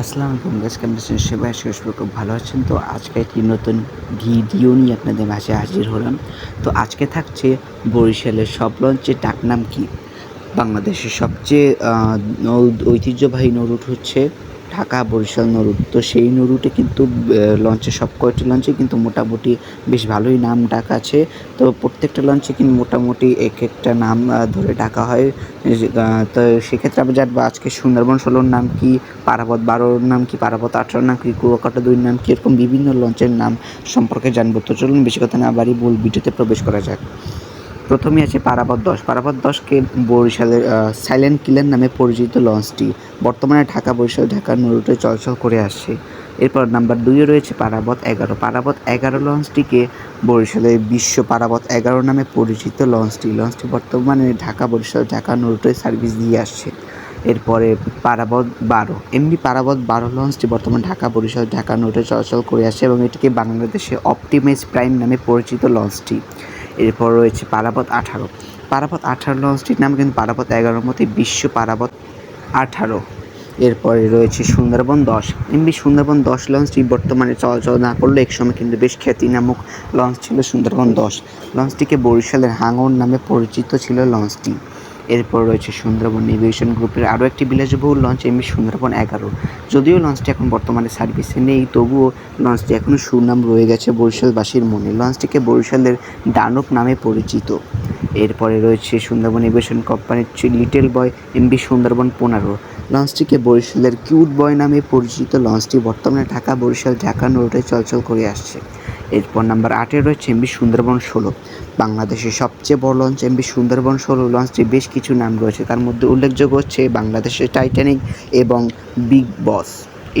আসসালামু আলাইকুম গাছ কেমন আছেন? সেবাই শেষ খুব ভালো আছেন। তো আজকে একটি নতুন ভিডিও নিয়ে আপনাদের মাঝে হাজির হলাম। তো আজকে থাকছে বরিশালের সব লঞ্চের ডাকনাম কি? বাংলাদেশের সবচেয়ে ঐতিহ্যবাহী নৌরুট হচ্ছে ঢাকা, বরিশাল নৌরুট তো সেই নৌরুটে কিন্তু লঞ্চে সব কয়টি লঞ্চে কিন্তু মোটামুটি বেশ ভালোই নাম ডাক আছে। তো প্রত্যেকটা লঞ্চে কিন্তু মোটামুটি এক একটা নাম ধরে ডাকা হয়। তো সেক্ষেত্রে আমরা জানব আজকে সুন্দরবন ষোলোর নাম কি, পারাবত বারোর নাম কি, পারাবত আঠারোর নাম কি, কুয়াকাটা দুইয়ের নাম কি, এরকম বিভিন্ন লঞ্চের নাম সম্পর্কে জানব। তো চলুন, বেশি কথা না বাড়ি মূল ভিডিওতে প্রবেশ করা যাক। প্রথমে আছে পারাবত দশ। পারাবত দশকে বরিশালের সাইলেন্ট কিলার নামে পরিচিত লঞ্চটি বর্তমানে ঢাকা বরিশাল, ঢাকা নরুটে চলাচল করে আসছে। এরপর নাম্বার দুইয়ে রয়েছে পারাবত এগারো। পারাবত এগারো লঞ্চটিকে বরিশালের বিশ্ব পারাবত এগারো নামে পরিচিত লঞ্চটি। লঞ্চটি বর্তমানে ঢাকা বরিশাল, ঢাকা নরুটে সার্ভিস দিয়ে আসছে। এরপরে পারাবত বারো। এমনি পারাবত বারো লঞ্চটি বর্তমানে ঢাকা বরিশাল, ঢাকা নোটে চলাচল করে আসছে এবং এটিকে বাংলাদেশে অপটিমাইজ প্রাইম নামে পরিচিত লঞ্চটি। এরপর রয়েছে পারাপথ আঠারো। পারাপথ আঠারো লঞ্চটির নাম কিন্তু পারাপথ এগারোর মতে বিশ্ব পারাপথ আঠারো। এরপরে রয়েছে সুন্দরবন দশ। এমনি সুন্দরবন দশ লঞ্চটি বর্তমানে চলাচল না করলে এক সময় কিন্তু বেশ খ্যাতি নামক লঞ্চ ছিল সুন্দরবন দশ। লঞ্চটিকে বরিশালের হাঙর নামে পরিচিত ছিল লঞ্চটি এরপর রয়েছে সুন্দরবন নেভিগেশন গ্রুপের আরও একটি বিলাসবহুল লঞ্চ এমনি সুন্দরবন এগারো। যদিও লঞ্চটি এখন বর্তমানে সার্ভিসে নেই, তবুও লঞ্চটি এখনও সুনাম রয়ে গেছে বরিশালবাসীর মনে। লঞ্চটিকে বরিশালের দানব নামে পরিচিত। এরপরে রয়েছে সুন্দরবন এভিয়েশন কোম্পানির লিটল বয় এমবি সুন্দরবন পনেরো। লঞ্চটিকে বরিশালের কিউট বয় নামে পরিচিত লঞ্চটি বর্তমানে ঢাকা, বরিশাল, ঢাকা রোডে চলাচল করে আসছে। এরপর নাম্বার আটে রয়েছে এমবি সুন্দরবন ষোলো। বাংলাদেশের সবচেয়ে বড় লঞ্চ এমবি সুন্দরবন ষোলো লঞ্চটি বেশ কিছু নাম রয়েছে। তার মধ্যে উল্লেখযোগ্য হচ্ছে বাংলাদেশের টাইটানিক এবং বিগ বস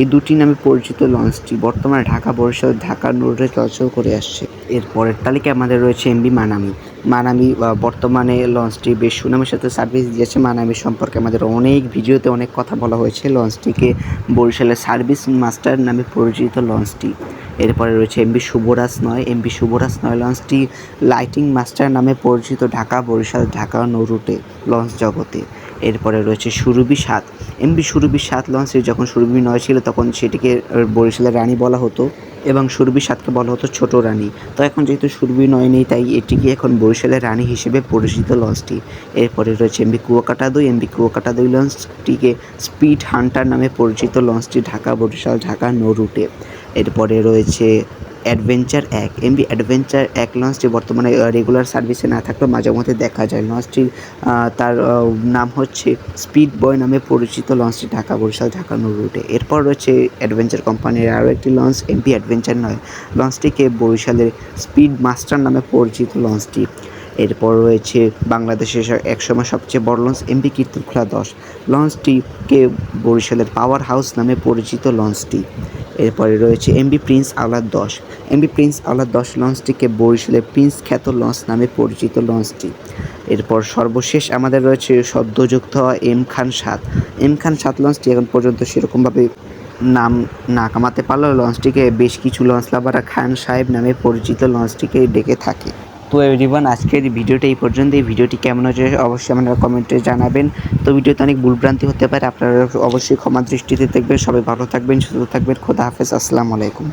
এই দুটি নামে পরিচিত লঞ্চটি বর্তমানে ঢাকা, বরিশাল, ঢাকা রোডে চলাচল করে আসছে। এরপরের তালিকায় আমাদের রয়েছে এমবি মানামি। মানামি বর্তমানে লঞ্চটি বেশ সুনামের সাথে সার্ভিস দিয়েছে। মানামি সম্পর্কে আমাদের অনেক ভিডিওতে অনেক কথা বলা হয়েছে। লঞ্চটিকে বরিশালের সার্ভিস মাস্টার নামে পরিচিত লঞ্চটি এরপরে রয়েছে এমবি শুভরাজ নয়। এমবি শুভরাজ নয় লঞ্চটি লাইটিং মাস্টার নামে পরিচিত ঢাকা, বরিশাল, ঢাকা, নৌরুটে লঞ্চ জগতে। এরপরে রয়েছে সুরভি সাত। এমবি সুরভি সাত লঞ্চে যখন সুরভি নয় ছিল, তখন সেটিকে বরিশালের রানী বলা হতো। এবং সুরভি সাতকে বলা হতো ছোট রানী। তো এখন যেহেতু সুরভি নয় নেই, তাই এটিকে এখন বরিশালের রানী হিসেবে পরিচিত লঞ্চটি। এরপরে রয়েছে এমবি কুয়াকাটা দুই এমবি কুয়াকাটা দুই লঞ্চটিকে স্পিড হান্টার নামে পরিচিত লঞ্চটি ঢাকা, বরিশাল, ঢাকা নো রুটে এরপরে রয়েছে অ্যাডভেঞ্চার এক। এমবি অ্যাডভেঞ্চার এক লঞ্চটি বর্তমানে রেগুলার সার্ভিসে না থাকলেও মাঝে মধ্যে দেখা যায়। লঞ্চটির আহ, তার নাম হচ্ছে স্পিড বয় নামে পরিচিত লঞ্চটি ঢাকা বরিশাল ঢাকা রুটে এরপর রয়েছে অ্যাডভেঞ্চার কোম্পানির আরও একটি লঞ্চ এমপি অ্যাডভেঞ্চার নয়। লঞ্চটিকে বরিশালের স্পিড মাস্টার নামে পরিচিত লঞ্চটি। এরপর রয়েছে বাংলাদেশের একসময় সবচেয়ে বড় লঞ্চ এমপি কীর্তনখোলা দশ। লঞ্চটিকে বরিশালের পাওয়ার হাউস নামে পরিচিত লঞ্চটি। এরপরে রয়েছে এমবি প্রিন্স আওলাদ দশ। এমবি প্রিন্স আওলাদ দশ লঞ্চটিকে বরিশালের প্রিন্স খ্যাত লঞ্চ নামে পরিচিত লঞ্চটি। এরপর সর্বশেষ আমাদের রয়েছে সদ্যযুক্ত হওয়া এম খান সাত। এম খান সাত লঞ্চটি এখন পর্যন্ত সেরকমভাবে নাম না কামাতে পারলেও লঞ্চটিকে বেশ কিছু লঞ্চ লাভাররা খান সাহেব নামে পরিচিত লঞ্চটিকে ডেকে থাকে। তো এভরিওয়ান আজকের ভিডিওটা এই পর্যন্ত এই ভিডিওটি কেমন হয়েছে অবশ্যই আপনারা কমেন্টে জানাবেন। তো ভিডিওতে অনেক ভুলভ্রান্তি হতে পারে, আপনারা অবশ্যই ক্ষমা দৃষ্টিতে দেখবেন। সবাই ভালো থাকবেন, সুস্থ থাকবেন। খোদা হাফেজ, আসসালামু আলাইকুম।